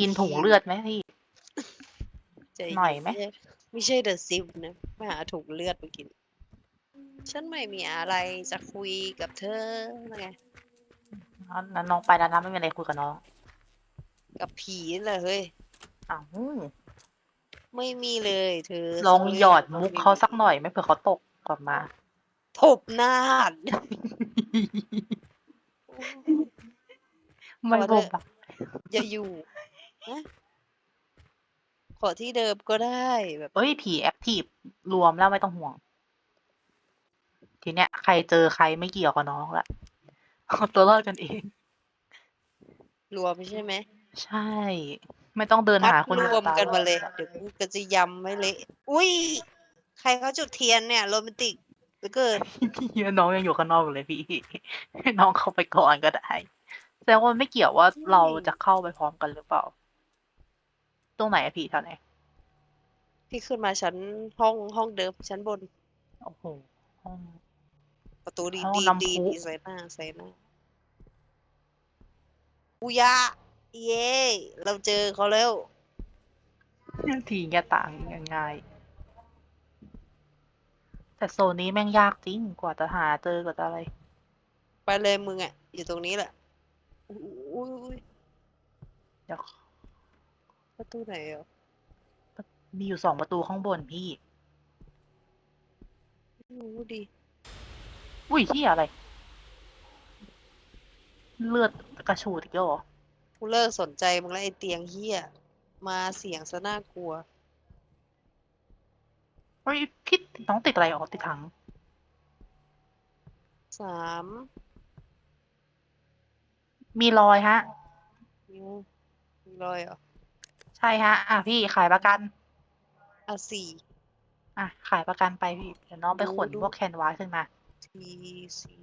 กินถุงเลือดไหมพี่ ใจหน่อยไหมเย็ไม่ใช่เดอะซิมนะไปหาถุงเลือดมากิน ฉันไม่มีอะไรจะคุยกับเธอนะไงนั้นน้องไปแล้วนะไม่มีอะไรคุยกับน้องกับผีนั่นแหละเฮ้ย อ้าวไม่มีเลยเธอลอง sorry หยอดมุกเขาสักหน่อยไหม่เผื่อเขาตกกลับมาถบหน้าไม่พอเถบอะบอะอย่าอยู่ นะ ขอที่เดิมก็ได้แบบเอ้ยผีแอคทีฟรวมแล้วไม่ต้องห่วง ทีเนี้ยใครเจอใครไม่เกี่ยวกับน้องละเอาตัวรอดกันเอง รวมใช่ไหมใช่ ไม่ต้องเดินมัดหาคนรอื่วมตกันมาเลยรอดเดี๋ยวกูก็จะยำไม่เละอุ้ย ใครเขาจุดเทียนเนี่ยโรแมนติกเหลือเกินพี่น้องยังอยู่ข้างนอกอยู่เลยพี่ให้น้องเข้าไปก่อนก็ได้แสดงว่าไม่เกี่ยวว่าเราจะเข้าไปพร้อมกันหรือเปล่า ตรงไหนอะพี่แถวไหนพี่ขึ้นมาชั้นห้องห้องเดิมชั้นบน โอ้โหห้อง ประตูดีห้องดีน้ำดีพุดีใส่หน้าใส่หน้าอุยาเย้เราเจอเขาแล้ว ทีแกต่างยังไงแต่โซนนี้แม่งยากจริงกว่าจะหาเจอกว่าจะอะไร ไปเลยมึงอะ อยู่ตรงนี้แหละอุ้ยอุ้ยอุ้ยเดี๋ยว ประตูไหนอะมีอยู่สองประตูข้างบนพี่ ไม่รู้ดิอุ้ยที่อะไร เลือดกระฉูดอีกแล้วเหรอ กูเลิกสนใจมึงแล้วไอ้เตียงเฮียมาเสียงซะน่ากลัว เฮ้ยพี่น้องติดอะไรอ๋อติดถัง สามมีรอยฮะนิ้วมีรอยเหรอ ใช่ฮะ อะพี่ขายประกันอะสี่อะ ขายประกันไปพี่ เดี๋ยวน้องไปขนดูดูพวกแคนวาสขึ้นมาทีสี่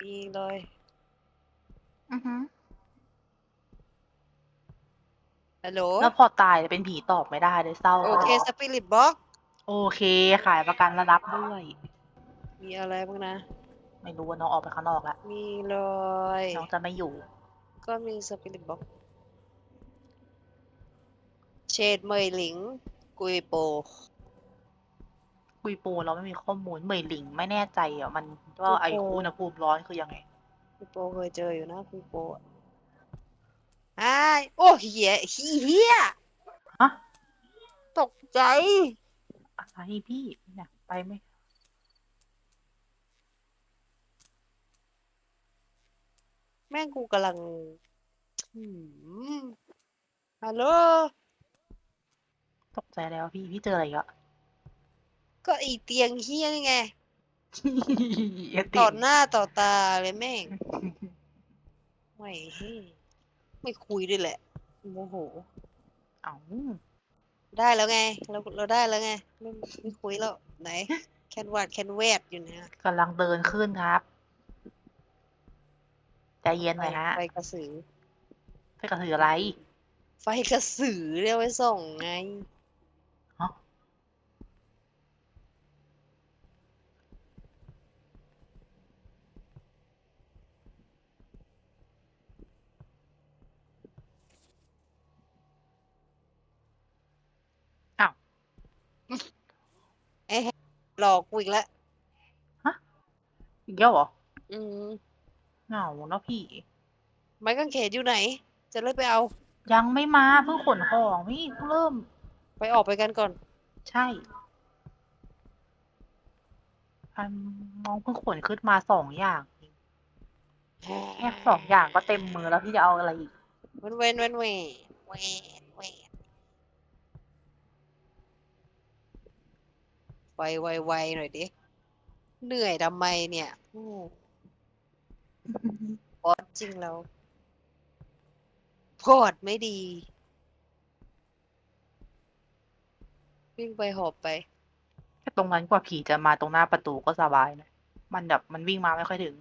มีรอยอือฮึฮัลโหล แล้วพอตายเป็นผีตอบไม่ได้เลยเศร้าโอเคสปิริตบ็อกโอเค ขายประกันระดับด้วย มีอะไรบ้างนะ ไม่รู้ว่าน้องออกไปข้างนอกแล้ว มีรอยน้องจะไม่อยู่ ก็มีสปิริตบ็อก เชดเมยหลิง กุยโปคุยโปรเราไม่มีข้อมูลเหมยหลิงไม่แน่ใจอะมันว่าไออุณหภูมิร้อนคือยังไง กุยโปเคยเจออยู่นะกุยโปอะอ้ายโอ้เหี้ยเหี้ยฮะ ตกใจ อะไรพี่เนี่ยไปไหมแม่งกูกำลังอืมฮัลโหล ตกใจแล้วพี่พี่เจออะไรอีกอะก็ไอีเตียงเฮี้ยนี่ไงไอ้ติ่ต่องหน้าต่อตาเลยแม่งไม่เฮ้ยไม่คุยด้วยแหละโมโห เอ้าได้แล้วไง เราเราได้แล้วไง ไม่ไม่คุยแล้วไหน แคนวาดแคนแวดอยู่เนี่ยกำลังเดินขึ้นครับใจเย็นหน่อยฮะไฟกระสือไปกระถืออะไร ไฟกระสือเรียกไว้ส่องไง หลอกกูอีกแล้วอีกแล้วเหรออืมเหงาเนาะพี่ ไม้กางเขนอยู่ไหน จะเลยไปเอา ยังไม่มาเพิ่งขนของพี่เพิ่งเริ่ม ไปออกไปกันก่อน ใช่อันน้องเพิ่งขนขึ้นมาสองอย่างแค่สองอย่างก็เต็มมือแล้วพี่จะเอาอะไรอีก เว้นเว้นเว้นเว้นเว้นเว้น ไวไวไวหน่อยดิ เหนื่อยทำไมเนี่ยโอ้พอดจริงแล้วพอดไม่ดี วิ่งไปหอบไป แค่ตรงนั้นกว่าผีจะมาตรงหน้าประตูก็สบายนะ มันแบบมันวิ่งมาไม่ค่อยถึง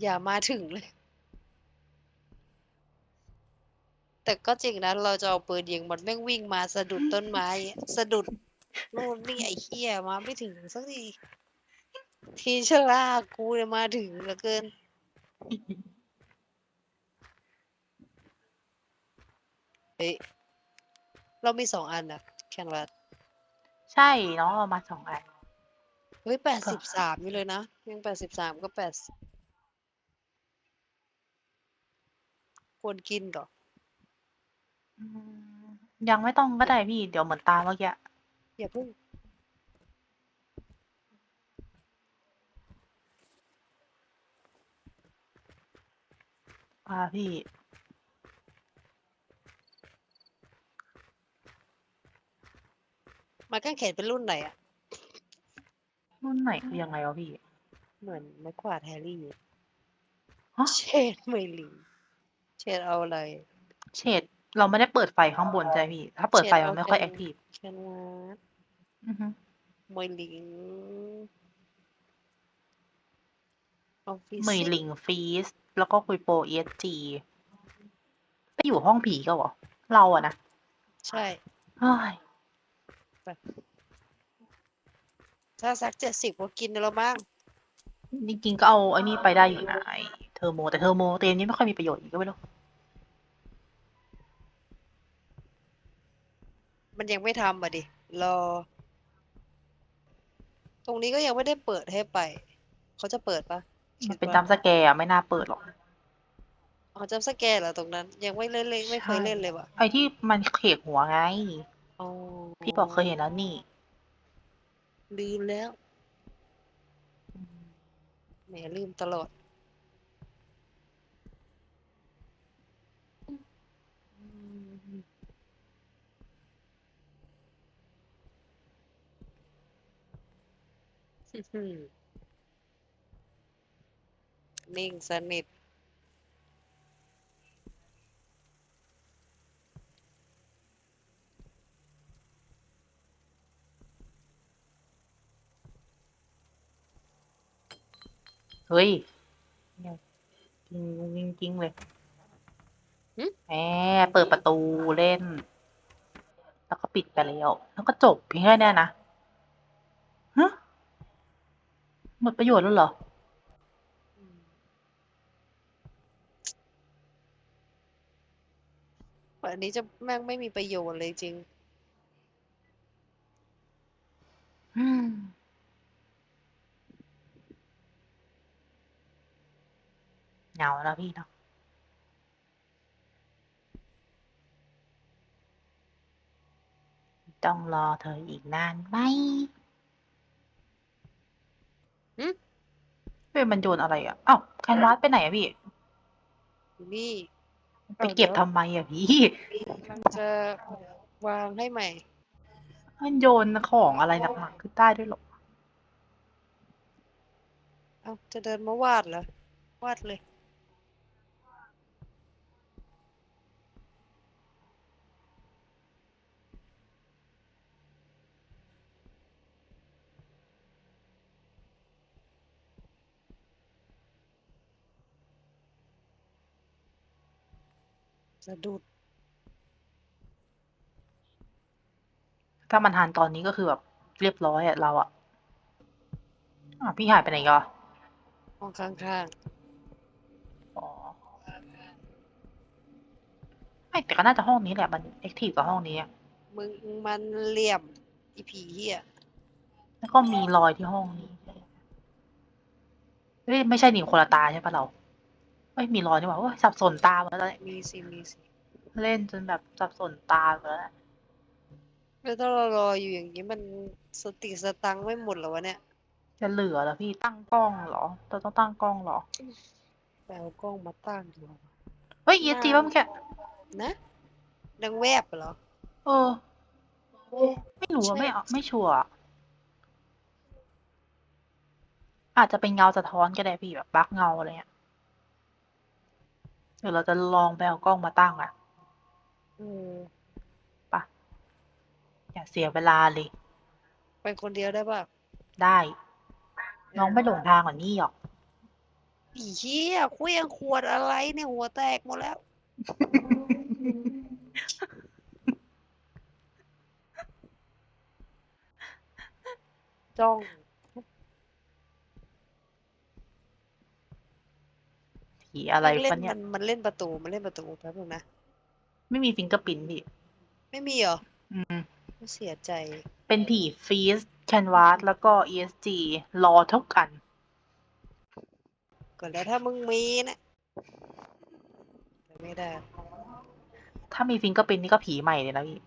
อย่ามาถึงเลย แต่ก็จริงนะ เราจะเอาปืนยิงมันแม่งวิ่งมาสะดุดต้นไม้อะสะดุด นู่นนี่ไอ้เหี้ยมาไม่ถึงสักทีทีชลากูเนี่ยมาถึงเหลือเกินฮ้ย เรามีสองอันนะแคนวาสใช่น้องเอามาสองอัน เฮ้ยแปดสิบสามอยู่เลยนะ ยังแปดสิบสามก็แปดควรกินเหรออืมยังไม่ต้องก็ได้พี่ เดี๋ยวเหมือนตาเมื่อกี้ อย่าเพิ่งอ่าพี่ไมากั้งเขนเป็นรุ่นไหนอะรุ่นไหนคือยังไงวะพี่ เหมือนไม้กวาดแฮร์รี่อะฮะเชดไม่ลิงเชดเอาอะไร เฉดเราไม่ได้เปิดไฟข้างบนใช่ไหมพี่ ถ้าเปิดไฟมันไม่ค่อยแอคทีฟแคนวา สอือฮึไม่ลิงออฟฟิศเหมยหลิงฟีสแล้วก็คุยโปรเอสจีไปอยู่ห้องผีก็เหรอ เราอะนะใช่ เฮ้ยถ้าสักเจ็ดสิบก็กินได้แล้วมั้งจริงๆก็เอาไอ้นี่ไปได้อยู่นะไอเทอร์โม แต่เทอร์โมเต็มนี้ไม่ค่อยมีประโยชน์อีกก็ไม่รู้มันยังไม่ทำอะดิ รอ ตรงนี้ก็ยังไม่ได้เปิดให้ไป เขาจะเปิดปะมันเป็นคิดจัว่ามป์สแกร์อะไม่น่าเปิดหรอกอ๋อจำสแกนเหรอตรงนั้น ยังไม่เล่นเลยไม่เคยเล่นเลยว่ะไอ้ที่มันเขกหัวไงอ๋อพี่บอกเคยเห็นแล้วนี่ลืมแล้วแหมลืมตลอด นิ่งสนิท เฮ้ยเนี่ยจริงจริงจริงเลยหึ แหมเปิดประตูเล่น แล้วก็ปิดไปแล้ว แล้วก็จบเพียงแค่เนี้ยนะฮะ หมดประโยชน์แล้วเหรอ อันนี้จะแม่งไม่มีประโยชน์เลยจริง อืม เหงาแล้วพี่เนาะต้องรอเธออีกนานไหม หึเฮ้ยมันโยนอะไรอะอ้าวแคนวาสไปไหนอะพี่นี่ไปเก็บเอาเดี๋ยวทำไมอะพี่กำลังจะวางให้ใหม่ มันโยนของอะไรหนักๆขึ้นได้ด้วยเหรอ เอาจะเดินมาวาดเหรอ วาดเลย สะดุด ถ้ามันหันตอนนี้ก็คือแบบเรียบร้อยอะเราอะอะพี่หายไปไหนก็ห้องข้างอ๋อไม่แต่ก็น่าจะห้องนี้แหละ มันแอคทีฟกับห้องนี้อะๆ มึงมันเหลี่ยม อีผีเหี้ยแล้วก็มีรอยที่ห้องนี้เฮ้ยไม่ใช่หนิคนละตาใช่ปะเรา เอ้ยมีรอยนี่หว่าโอ้ยสับสนตาหมดแล้วเนี่ยมีสิมีสิเล่นจนแบบสับสนตาหมดแล้วเนี่ยแล้วถ้าเรารออยู่อย่างนี้มันสติสตังค์ไม่หมดเหรอวะเนี่ยจะเหลือแล้วพี่ตั้งกล้องเหรอเราต้องตั้งกล้องเหรอแปลกล้องมาตั้งดีกว่าเฮ้ยเอจีว่าเมื่อกี้นะดังแวบเหรอเออไม่รู้อะใช่ไม่เอาไม่ชัวร์อะอาจจะเป็นเงาสะท้อนก็ได้พี่แบบบั๊กเงาอะไรเงี้ย เดี๋ยวเราจะลองไปเอากล้องมาตั้งอะ อืมอย่าเสียเวลาเลย ไปคนเดียวได้ป่ะได้ น้องไม่หลงทางกว่านี้หรอก อีเหี้ยเครื่องขวดอะไรเนี่ยหัวแตกหมดแล้ว จ้อง ผีอะไรมันเล่ปะนเนี่มัยนมันเล่นประตูมันเล่นประตูแป๊บนึงนะ ไม่มีฟิงเกอร์ปินพี่ไม่มีเหรออืม เสียใจ เป็นผีฟีสแคนวาสแล้วก็ ESG รอทุกอัน ก่อนแล้วถ้ามึงมีนะแต่ไม่ได้ ถ้ามีฟิงเกอร์ปินนี่ก็ผีใหม่เลยนะพี่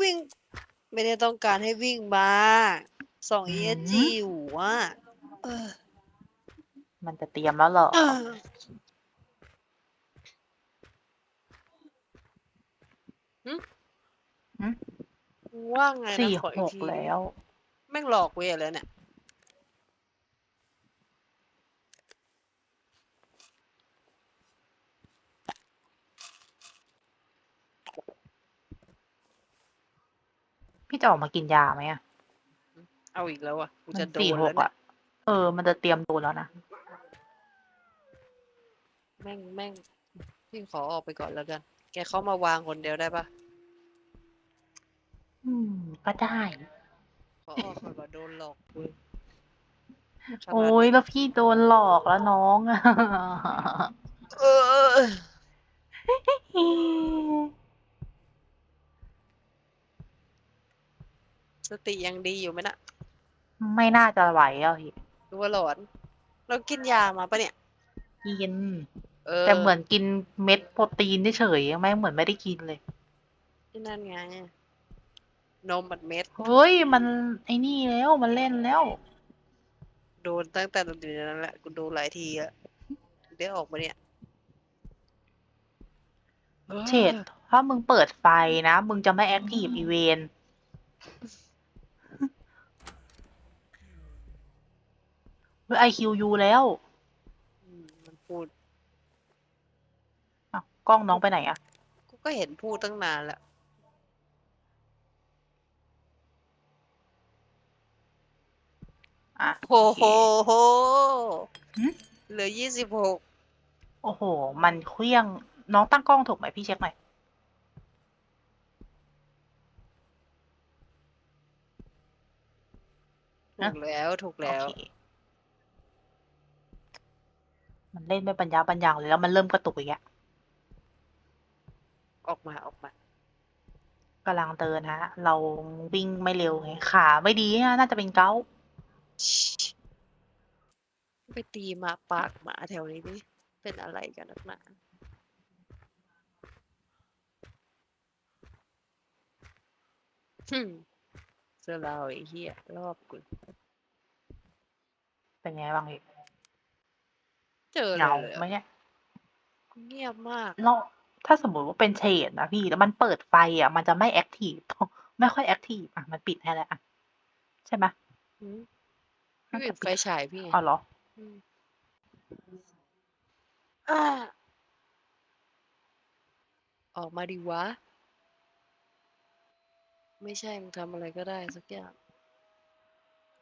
วิ่ง ไม่ได้ต้องการให้วิ่งมาสองอืม ESG อยู่อะเออ มันจะเตรียมแล้วเหรอ เออหึหึว่าไงนะสี่ขอหอีกกทีแล้ว แม่งหลอกเวยแล้วเนี่ย พี่จะออกมากินยาไหมอะเอาอีกแล้วอะกูมัจะนโดสี่นหแล้วกเนี่ยอะเออ มันจะเตรียมโดนแล้วนะ แม่งแม่งพี่ขอออกไปก่อนแล้วกัน แกเข้ามาวางคนเดียวได้ปะอืม ก็ได้ ขอออกก่อนว่าโดนหลอกเว้ยขนาดโอ้ยนี้แล้วพี่โดนหลอกแล้วน้องอะเออ สติยังดีอยู่ไหมนะไม่น่าจะไหวอะพี่หรือว่าหลอน เรากินยามาปะเนี่ย กิน เออแต่เหมือนกินเม็ดโปรตีนเฉยๆไม่เหมือนไม่ได้กินเลยที่นั่นไง นมบัดเม็ด เฮ้ยมันไอ้นี่แล้วมันเล่นแล้ว โดนตั้งแต่ตอนนั้นแหละกูโดนหลายทีอะได้ออกมาเนี่ยเฉดถ้ามึงเปิดไฟนะ มึงจะไม่แอคทีฟอีเวนเฮ้ยไอคิวยูแล้วอืมมันพูดอ้าว กล้องน้องไปไหนอะกูก็เห็นพูดตั้งนานแล้ว อะโอ้โอโหเคโหหึเหลือยี่สิบหกโอ้โห มันเคลี้ยงน้องตั้งกล้องถูกไหมพี่เช็คหน่อย ถูกแล้วถูกโอแล้วเคมันเล่นไม่ปัญญาปัญญังเลยแล้วมันเริ่มกระตุกอีกอะ ออกมาออกมากำลังเดินฮะ เราวิ่งไม่เร็วไงขาไม่ดีอะน่าจะเป็นเกาต์ไปตีหมาปากหมาแถวนี้ดิเป็นอะไรกันนักหนาฮึมเจอเราไอ้เหี้ยรอบกูเป็นไงบ้างพี่เจอเหเลงายเลยไหมอะเนี่ยเงียบมาก เรา ถ้าสมมติว่าเป็นเฉดนะพี่แล้วมันเปิดไฟอะ มันจะไม่แอคทีฟไม่ค่อยแอคทีฟอะมันปิดให้แล้วอะใช่ไหมหืมน่าพี่จะปิดไฟฉายพี่ไงอ๋อเหรออืมอ่าออกมาดิวะ ไม่ใช่มึงทำอะไรก็ได้สักอย่าง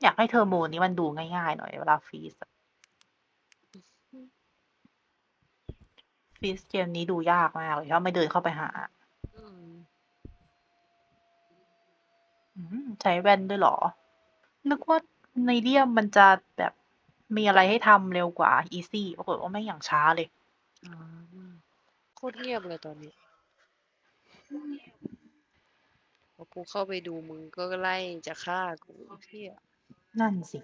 อยากให้เทอร์โมนี้มันดูง่ายๆหน่อยเวลาฟรีสอะ ฟรีสเกมนี้ดูยากมากเลยถ้าไม่เดินเข้าไปหา อืมอืมใช้แว่นด้วยเหรอ นึกว่าในเดียมมันจะแบบมีอะไรให้ทำเร็วกว่าอีซี่ปรากฏว่าไม่งอย่างช้าเลยอ่าโคตรเงียบเลยตอนนี้พอกูเข้าไปดูมึงก็ไล่จะฆ่ากูเที่ยนั่นสิ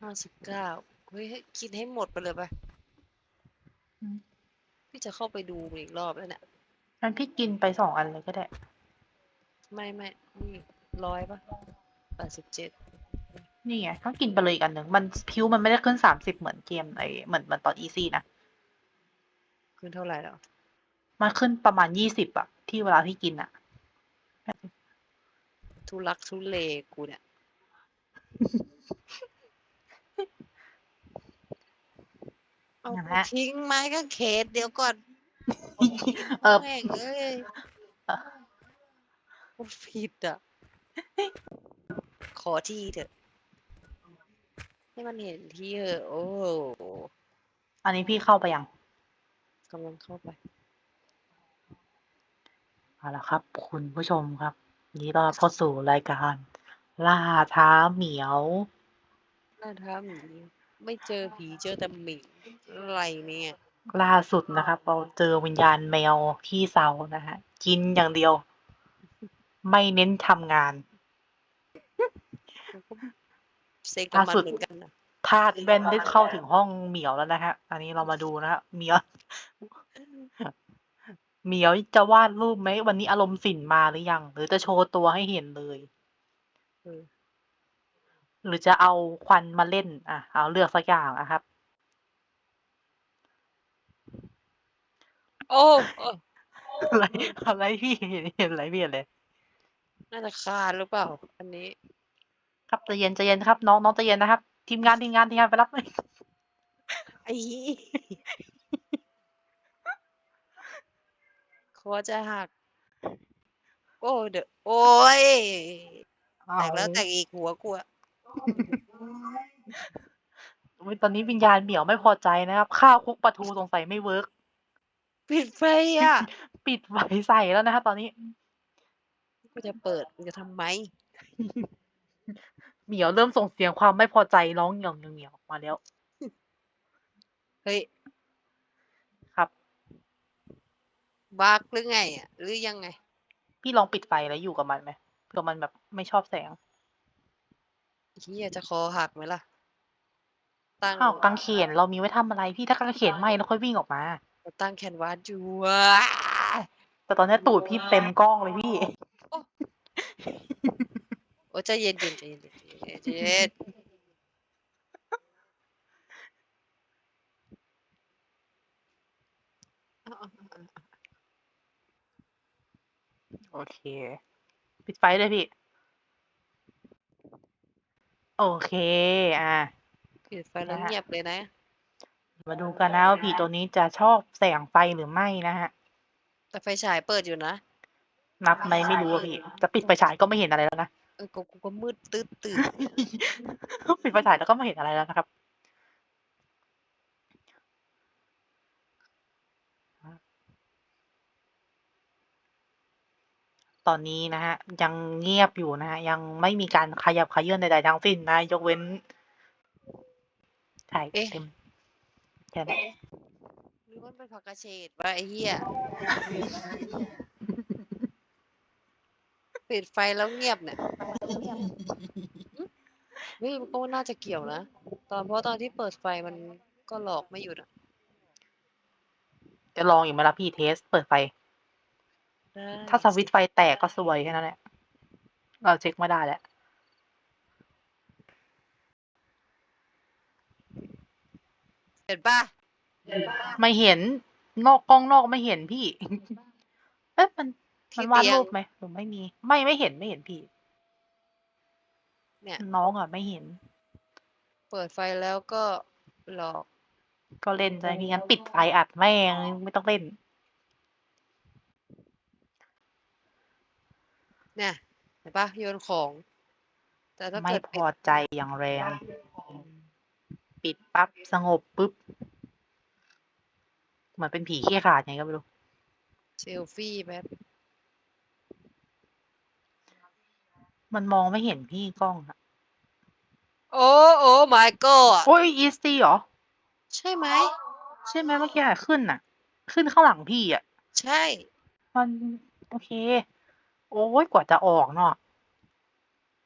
ห้าสิบเก้าเฮ้ยให้กินให้หมดไปเลยไป อืมพี่จะเข้าไปดูมึงอีกรอบแล้วเนี่ย งั้นพี่กินไปสองอันเลยก็ได้ ไม่ไม่นี่ร้อยปะแปดสิบเจ็ดนี่ไงก็กินไปเลยอีกอันหนึ่ง มันพิวมันไม่ได้ขึ้นสามสิบเหมือนเกมไอเหมือนเหมือนตอนอีซี่นะ ขึ้นเท่าไหร่แล้วมันขึ้นประมาณยี่สิบอะที่เวลาพี่กินอะทุลักทุเลกูเนี่ย เอาอย่างกูนั้นทิ้งไม้ก็เขตเดี๋ยวก่อนเออ แม่งเอ้ยเออมันผิดอะ ขอที่เถอะ ให้มันเห็นที่เถอะโอ้โหอันนี้พี่เข้าไปยังกำลังเข้าไป เอาละครับ คุณผู้ชมครับนี่เราเข้าสู่รายการ ล่าท้าเหมียวหน้าท้าหมี ไม่เจอผีเจอแต่หมีอะไรเนี่ย ล่าสุดนะครับ เราเจอวิญญาณแมวที่เสานะฮะกินอย่างเดียว ไม่เน้นทำงาน เซ็กกับมันล่าสุด เหมือนกันนะทาสแว่นได้เข้าถึงห้องเหมียวแล้วนะฮะ อันนี้เรามาดูนะฮะเหมียว เหมียวจะวาดรูปไหมวันนี้อารมณ์สินมาหรือยัง หรือจะโชว์ตัวให้เห็นเลย เออ หรือจะเอาควันมาเล่น อะ เอาเลือกสักอย่างนะครับ โอ้เอออะไรอะไรพี่เห็นเห็นอะไรพี่เห็นเลยน่าจะคาดหรือเปล่า อันนี้ ครับใจเย็นใจเย็นครับ น้องน้องใจเย็นนะครับ ทีมงานทีมงานทีมงานไปรับไอ้คอจะหัก โอ้เดอะโอ้ยแตกแล้วแตกอีกหัวกลัว อุ๊ยตอนนี้วิญญาณเหมียวไม่พอใจนะครับ ข้าวคลุกปลาทูสงสัยไม่เวิร์กปิดไฟอะปิดไฟใส่แล้วนะครับตอนนี้ก็จะเปิดมันจะทำไม เหมียวเริ่มส่งเสียงความไม่พอใจร้องเหงี่ยวเหงี่ยวเหงี่ยวออกมาแล้ว เฮ้ยครับ บักหรือไงอะ หรือยังไง พี่ลองปิดไฟแล้วอยู่กับมันไหมเผื่อมันแบบไม่ชอบแสง เฮียจะคอหักไหมล่ะ ตั้งอ้าวกางเขนเรามีไว้ทำอะไรพี่ถ้ากางเขนไหมแล้วค่อยวิ่งออกมา ตั้งแคนวาสอยู่อะแต่ตอนนี้ตูดพี่เต็มกล้องเลยพี่ โอ้ใจเย็นๆใจเย็นๆใจเย็นๆใจเย็นเอาเอาเอาเอาโอเค ปิดไฟเลยพี่ โอเค อะปิดไฟแล้วนะฮะเงียบเลยนะ มาดูกันนะว่าผีตัวนี้จะชอบแสงไฟหรือไม่นะฮะ แต่ไฟฉายเปิดอยู่นะนับไหมไม่รู้อะพี่ จะปิดไฟฉายก็ไม่เห็นอะไรแล้วนะ เออกูกูก็มืดตื้อตื่น ปิดไฟฉายแล้วก็ไม่เห็นอะไรแล้วนะครับ ตอนนี้นะฮะยังเงียบอยู่นะฮะยังไม่มีการขยับขยื่นใดๆทั้งสิ้นนะยกเว้นใช่เอ๊ะเต็มแค่นั้นหรือมันเป็นผักกระเฉดวะไอ้เหี้ยปิดไฟแล้วเงียบเนี่ยเฮ้ยมันก็น่าจะเกี่ยวนะ ตอนเพราะตอนที่เปิดไฟมันก็หลอกไม่หยุดอะ จะลองอีกไหมล่ะพี่เทส เปิดไฟ ได้ถ้าสวิตช์ไฟแตกก็ซวยแค่นั้นแหละ เราเช็คไม่ได้แหละ เห็นป่ะไม่เห็นนอกกล้องนอกไม่เห็นพี่ เอ๊ะมันมันที่วาดเตียรูงปไหมหรือไม่มี ไม่ไม่เห็นไม่เห็นพี่ เนี่ย น้องอะไม่เห็น เปิดไฟแล้วก็หลอก ก็เล่นใจพี่งั้นปิดไฟอัดแม่งไม่ต้องเล่น เนี่ยเห็นป่ะโยนของ แต่ถ้าไม่เกิดพปิดอใจอย่างแรง ปิดปั๊บสงบปุ๊บเหมือนเป็นผีขี้ขลาดไงก็ไม่รู้ เซลฟี่แบบมันมองไม่เห็นพี่กล้องอะโอ้โอ้ my god โอ้ยอีสตี้เหรอ ใช่ไหม ใช่ไหมเมื่อกี้อะขึ้นอะ ขึ้นข้างหลังพี่อะ ใช่ มัน โอเค โอ้ยกว่าจะออกเนาะ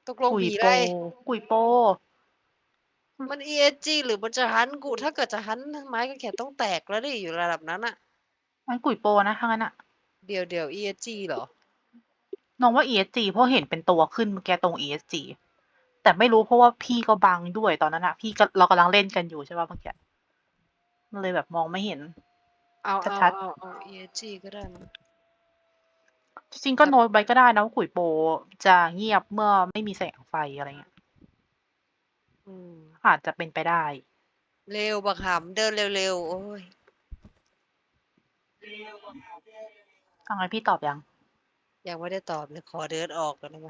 ตกลงกุยผีโป อะไร กุยโป มัน ESG หรือมันจะหันกู ถ้าเกิดจะหันไม้กางเขนต้องแตกแล้วดิอยู่ระดับนั้นอะมันกุยโปนะทั้างนั้นอะเดี๋ยวเดี๋ยว ESG เหรอ น้องว่า ESG เพราะเห็นเป็นตัวขึ้นเมื่อกี้ตรง ESG แต่ไม่รู้เพราะว่าพี่ก็บังด้วยตอนนั้นอะพี่ก็เรากำลังเล่นกันอยู่ใช่ป่ะเมื่อกี้มันเลยแบบมองไม่เห็น เอาเอาชัดเอาเอา ESG ก็ได้มั้ง จริงๆก็โน้ตไว้ก็ได้นะว่ากุยโปจะเงียบเมื่อไม่มีแสงไฟอะไรเงี้ยอืมอาจจะเป็นไปได้ เร็วบักหำเดินเร็วๆ โอ้ย เอาไงพี่ตอบยังยังไม่ได้ตอบเลยขอเดินออกก่อนได้ไหม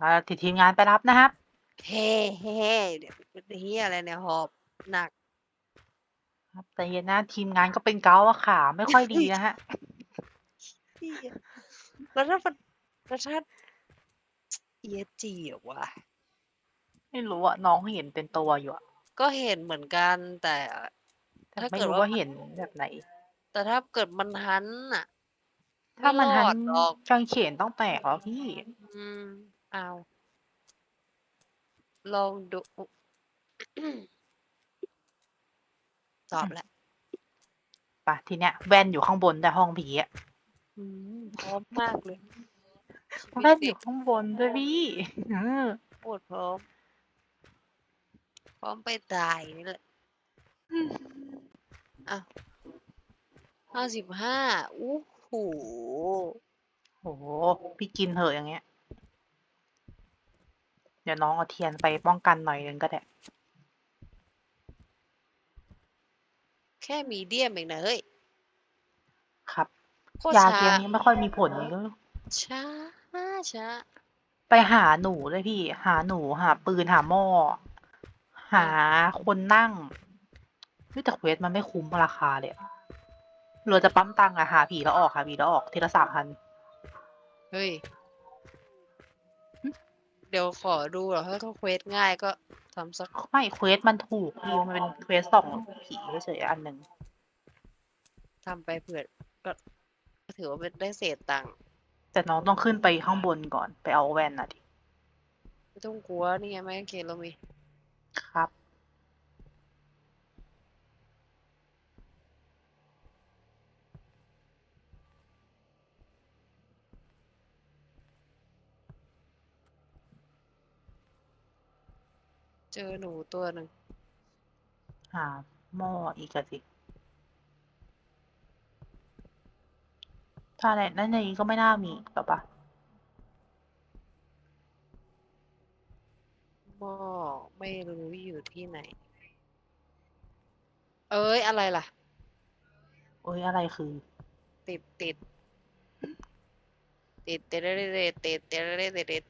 อ่าทีทีมงานไปรับนะครับ เฮ้เฮ้เดี๋ยวเป็นเฮียอะไรเนี่ยหอบหนัก ครับแต่เย็นนะทีมงานก็เป็นเกาต์อะขาไม่ค่อยดีนะฮะ เหี้ย แล้วถ้ามันแล้วถ้า ESG เหรอวะ ไม่รู้อะน้องเห็นเป็นตัวอยู่อะก็เห็นเหมือนกันแต่ แต่ถ้าไม่เกิดรู้ว่าว่ามันเห็นแบบไหน แต่ถ้าเกิดมันหันน่ะถ้าไม่มันรหัอนดหรอกกางเขนต้องแตกแล้วพี่ อืมเอาลองดู ตอบแล้วปะทีเนี้ยแว่นอยู่ข้างบนแต่ห้องผีอะ อืมพร้อมมากเลยชีวิตแว่นอเด็ยู่กข้างบนด้วยพี่เออโคตรพร้อม พร้อมไปตายนี่แหละอะห้าสิบห้าอู้หูโอ้โห พี่กินเถอะอย่างเงี้ย เดี๋ยวน้องเอาเทียนไปป้องกันหน่อยนึงก็ได้ แค่มีเดียมเองนะเฮ้ยครับโคตรยาช้าเกมนี้ไม่ค่อยมีผลก็ช้าช้าไปหาหนูเลยพี่ หาหนูหาปืนหาหม้อหาคนนั่งเฮ้ยแต่เควสมันไม่คุ้มราคาเลยอะเราจะปั๊มตังค์อะหาผีแล้วออกหาผีแล้วออกทีละสามพันเฮ้ย เดี๋ยวขอดูเหรอถ้าเขาเควสง่ายก็ทำสักไม่เควสมันถูกพี่มันเป็นเควสสองผีเฉยๆอันหนึ่งทำไปเผื่อก็ก็ ถือว่าเป็นได้เศษตังค์แต่น้องต้องขึ้นไปข้างบนก่อนไปเอาแว่นน่ะดิไม่ต้องกลัวนี่ไงแม่งเกณฑ์เรามีครับ เจอหนูตัวหนึ่งหาหม้ออีกอะสิ ถ้าในนั้นในนี้ก็ไม่น่ามีหรอปะหม้อไม่รู้อยู่ที่ไหน เอ้ย อะไรล่ะเอ้ยอะไรคือ ติดติดติดติดติดติดติดติดติดติด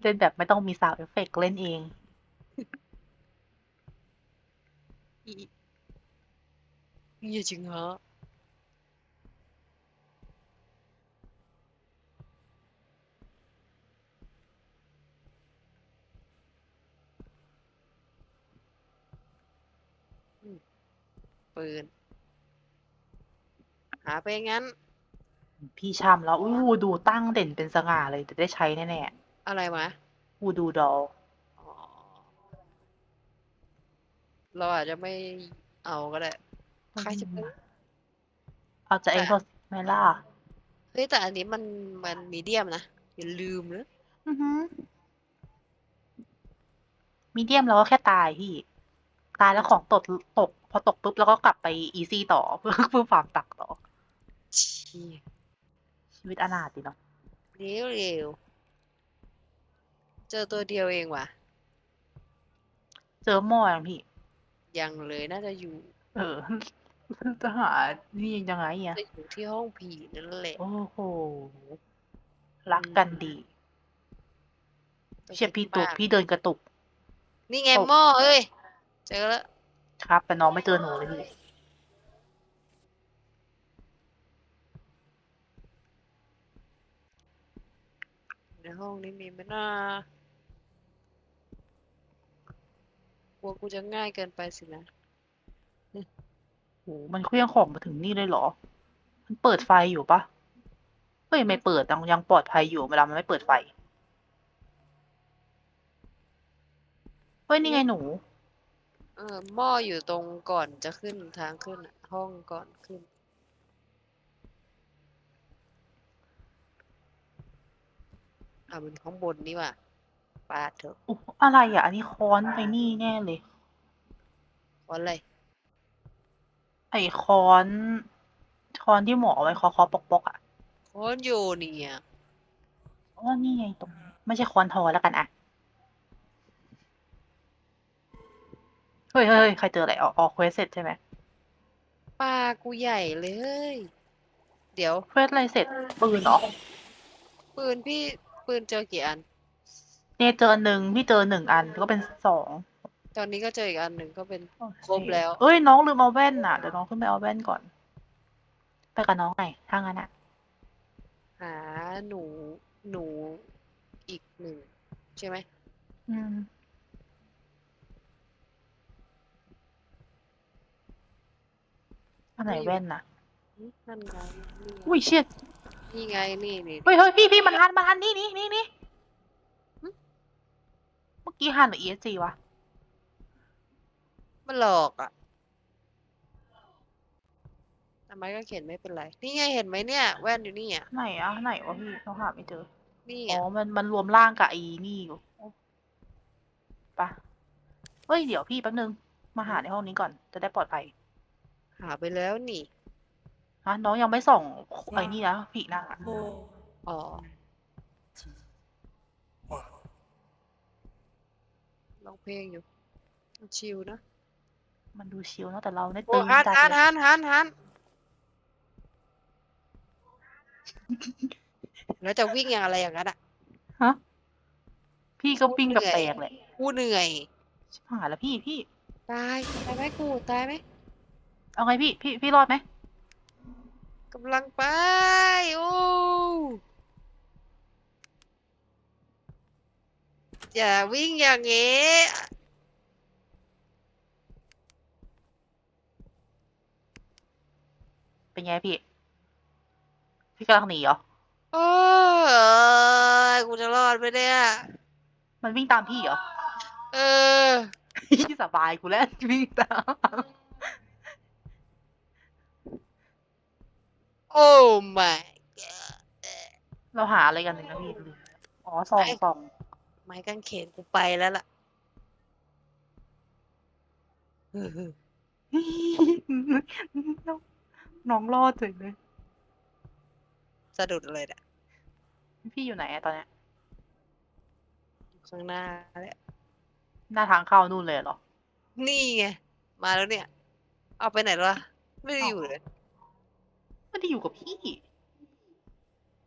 เล่นแบบไม่ต้องมีซาวเอฟเฟกเล่นเอง อี อย่าจริงเหรออืมปืน หาไปงั้น พี่ช้ำแล้ว อุ้ยวูดูตั้งเด่นเป็นสง่าเลยแต่ได้ใช้แน่อะไรมาๆวูดูดอลอ๋อเราอาจจะไม่เอาก็ได้ ใครจะไปเอาจะแต่เอ็กโซไหมล่ะเฮ้ยแต่อันนี้มันมันมีเดียมนะ อย่าลืมนะอือหือมีเดียมแล้วก็แค่ตายพี่ ตายแล้วของตกตก พอตกปุ๊บแล้วก็กลับไปอีซี่ต่อ เพื่อเพื่อฟาร์มตักต่อเชี่ยชีวิตอนาถดีเนาะเร็วเร็วเจอตัวเดียวเองว่ะ เจอหม้อยังพี่ ยังเลยน่าจะอยู่ เออ จะหานี่ยังไงอะจะอยู่ที่ห้องผีนั่นแหละโอ้โหรักกันดีต้องเชียคิดพี่ตุกมากพี่เดินกระตุก นี่ไงตกหม้อเอ้ย เจอแล้ว ครับ แต่น้องไม่เจอหนูเลยพี่ในห้องนี้มีไหมนะกลัวกูจะง่ายเกินไปสินะ โหมันเคลื่องของมาถึงนี่เลยเหรอ มันเปิดไฟอยู่ปะเฮ้ยไม่เปิดยังยังปลอดภัยอยู่เวลามันไม่เปิดไฟ เฮ้ยนี่ไงหนู เออหม้ออยู่ตรงก่อนจะขึ้นทางขึ้นอะห้องก่อนขึ้น อะมันข้างบนนี่ว่ะปาดเถอะอุ๊ยอะไรอะ อันนี้ค้อนไปนี่แน่เลย วันอะไร ไอ้ค้อนค้อนที่หมอเอาไว้เคาะเคาะปอกปอกๆอะคนอยู่เนี่ยอ๋อนี่ไงตรงไม่ใช่ค้อนทอแล้วกันอะเฮ้ยเฮ้ยเฮ้ยใครเจออะไรออกออกเควสเสร็จใช่ไหมปลากูใหญ่เลย เดี๋ยว เควสอะไรเสร็จปืนเหรอปืนพี่ปืนเจอกี่อัน เนี่ยเจอหนึ่งพี่เจอหนึ่งอันก็เป็นสอง ตอนนี้ก็เจออีกอันหนึ่งก็เป็น ครบแล้ว เอ้ยน้องลืมเอาแว่นน่ะเดี๋ยวน้องขึ้นไปเอาแว่นก่อน ไปกับน้องหน่งถ้างั้นอะ หาหนูหนูอีกหนึ่งใช่ไหมอืม อันไหนแว่นน่ะ อืมนั่นไงอุ้ยเชี่ยนี่ไงนี่ไงนี่นี่ เฮ้ยเฮ้ยพี่พี่มันหันมันหันนี่นี่นี่นี่เมื่อกี้หันหรือเอสจีวะ มันหลอกอะทำไมก็เขียนไม่เป็นไร นี่ไงเห็นไหมเนี่ย แว่นอยู่นี่อะ ไหนอะไหนวะพี่เราหาไม่เจอ นี่อ๋อะอ มันมันรวมร่างกับไอ้นี่อยู่ปะเฮ้ย เดี๋ยวพี่แป๊บนึง มาหาในห้องนี้ก่อน จะได้ปลอดภัยหาไปแล้วนี่ ฮะน้องยังไม่ส่องไอ้นี่นะผีหน้าอะอ๋อ ร้องเพลงอยู่มันชิลนะ มันดูชิลเนอะแต่เราเนี่ยโอ้ตึงฮันจัดฮันเลยฮันฮันฮันแล้วจะวิ่งอย่างอะไรอย่างนั้นอะฮะพี่ก็ปิ้งกับแปลกแหละกูเหนื่อย ชิบหายแล้วพี่พี่ ตายตายไหมกูตายไหมเอาไงพี่พี่พี่รอดไหมกำลังไปโอ้อย่าวิ่งอย่างงี้ เป็นไงพี่ พี่กำลังหนีเหรอ โอ้ยกูจะรอดไหมเนี่ย มันวิ่งตามพี่เหรอ เออ พี่สบายกูแล้ววิ่งตาม โอ้ my god เราหาอะไรกันหนึ่งนะพี่ลืมอ๋อส่องไอ้ส่องไม้กางเขนกูไปแล้วล่ะ น้อง น้องรอดเฉยเลย สะดุดเลยเนี่ยพี่อยู่ไหนอะตอนเนี้ยข้างหน้าเนี่ยหน้าทางเข้านู่นเลยเหรอ นี่ไง มาแล้วเนี่ย เอาไปไหนแล้ววะไม่ได้อยู่เลยไม่ได้อยู่กับพี่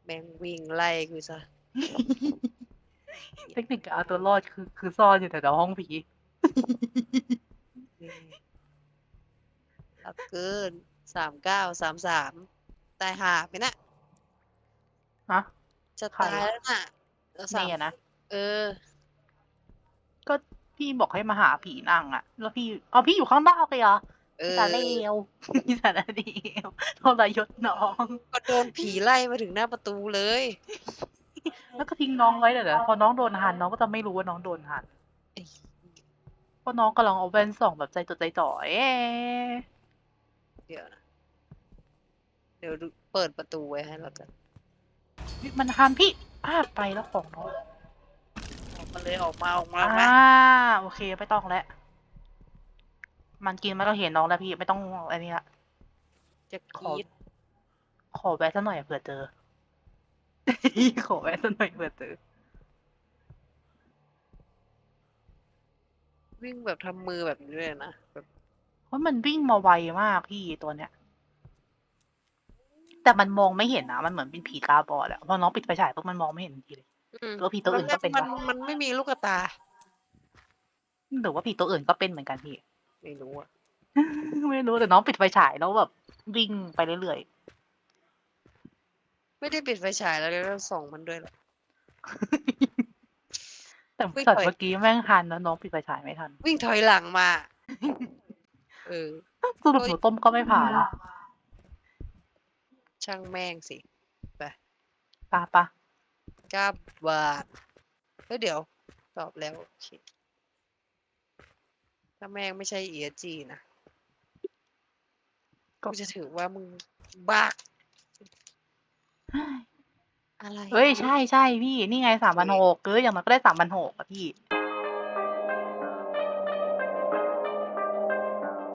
แม่งวิ่งไล่กูซะ เทคนิคการเอาตัวรอดคือคือซ่อนอยู่แต่ในห้องผีรักเกิน สามเก้าสามสามตายหาไปนะฮะ จะใครตายแล้วน่ะแล้วสามนี่อะนะ เออ ก็พี่บอกให้มาหาผีนั่งอะแล้วพี่อ๋อพี่อยู่ข้างนอกเลยเหรอเอพี่อตาเลวพี่ตาเลวทรยศน้อง ก็โดนผีไล่มาถึงหน้าประตูเลย แล้วก็ทิ้งน้องไว้เลยเหรอพอน้องโดนหันน้องก็จะไม่รู้ว่าน้องโดนหันไอ้เพราะน้องกำลังเอาแว่นส่องแบบใจจดใจจ่อเอ๊ะ เดี๋ยวนะเดี๋ยวดูเปิดประตูไว้ให้เรากันมันหันพี่อ้าไปแล้วของน้องออกมาเลยออกมาออกมาอ่ออกมาาโอเคไม่ต้องแล้ว มันกินไม่ต้องเห็นน้องแล้วพี่ไม่ต้องอันนี้ละ จะกขอ รีดขอแวะสักหน่อยเผื่อเจอ ขอแวะสักหน่อยเผื่อเจอ วิ่งแบบทำมือแบบนี้เลยนะแบบ เพราะมันวิ่งมาไวมากพี่ตัวเนี้ย แต่มันมองไม่เห็นนะมันเหมือนเป็นผีตาบอดอะพอน้องปิดไฟฉายปุ๊บมันมองไม่เห็นทันทีเลย อืมแล้วผีตัวอื่นก็เป็นมันปะมันไม่มีลูกตา หรือว่าผีตัวอื่นก็เป็นเหมือนกันพี่ ไม่รู้อะไม่รู้แต่น้องปิดไฟฉายแล้วแบบวิ่งไปเรื่อยไม่ได้ปิดไฟฉายแล้วแล้วส่องมันด้วยเหรอ ๆแต่ไม่แต่เคย เมื่อกี้แม่งทันแล้วน้องปิดไฟฉายไม่ทัน วิ่งถอยหลังมา เออ สรุปหนูต้มก็ไม่ผ่านช่างแม่งสิปะปะกาบาทเฮ้ยเดี๋ยว ตอบแล้ว โอเค ถ้าแม่งไม่ใช่เอียจีนะกูจะถือว่ามึงบ้าอะไรเอ้ย ใช่ใช่พี่ นี่ไงสามพันหกเอออย่างมันก็ได้สามพันหกอะพี่